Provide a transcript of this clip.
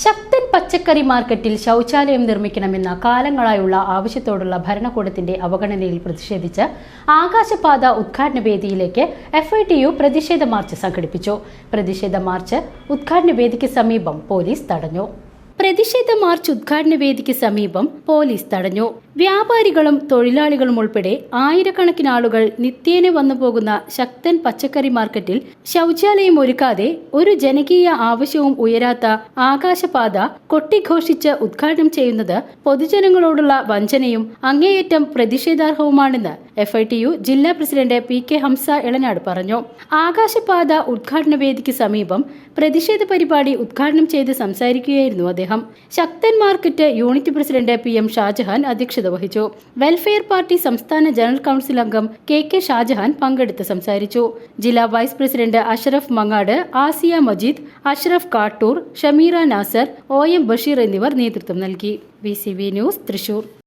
Sakthan പച്ചക്കറി മാർക്കറ്റിൽ ശൗചാലയം നിർമ്മിക്കണമെന്ന കാലങ്ങളായുള്ള ആവശ്യത്തോടുള്ള ഭരണകൂടത്തിന്റെ അവഗണനയിൽ പ്രതിഷേധിച്ച് ആകാശപാത ഉദ്ഘാടന വേദിയിലേക്ക് എഫ് ഐ ടി യു പ്രതിഷേധ മാർച്ച് സംഘടിപ്പിച്ചു. പ്രതിഷേധ മാർച്ച് ഉദ്ഘാടന വേദിക്ക് സമീപം പോലീസ് തടഞ്ഞു. പ്രതിഷേധ മാർച്ച് ഉദ്ഘാടന വേദിക്ക് സമീപം പോലീസ് തടഞ്ഞു. വ്യാപാരികളും തൊഴിലാളികളും ഉൾപ്പെടെ ആയിരക്കണക്കിന് ആളുകൾ നിത്യേന വന്നു പോകുന്ന ശക്തൻ പച്ചക്കറി മാർക്കറ്റിൽ ശൗചാലയം ഒരുക്കാതെ ഒരു ജനകീയ ആവശ്യവും ഉയരാത്ത ആകാശപാത കൊട്ടിഘോഷിച്ച് ഉദ്ഘാടനം ചെയ്യുന്നത് പൊതുജനങ്ങളോടുള്ള വഞ്ചനയും അങ്ങേയറ്റം പ്രതിഷേധാർഹവുമാണെന്ന് എഫ് ഐ ടി യു ജില്ലാ president P K Hamza Elanad പറഞ്ഞു. ആകാശപാത ഉദ്ഘാടന വേദിക്ക് സമീപം പ്രതിഷേധ പരിപാടി ഉദ്ഘാടനം ചെയ്ത് സംസാരിക്കുകയായിരുന്നു അദ്ദേഹം. Sakthan market unit president P M Shajahan അധ്യക്ഷത വഹിച്ചു. വെൽഫെയർ പാർട്ടി സംസ്ഥാന ജനറൽ കൗൺസിൽ അംഗം കെ കെ ഷാജഹാൻ പങ്കെടുത്ത് സംസാരിച്ചു. ജില്ലാ vice president Ashraf Mangad Asiya Majeed Ashraf Kattoor Shameera Nasar O M Basheer എന്നിവർ നേതൃത്വം നൽകി. V news Thrissur.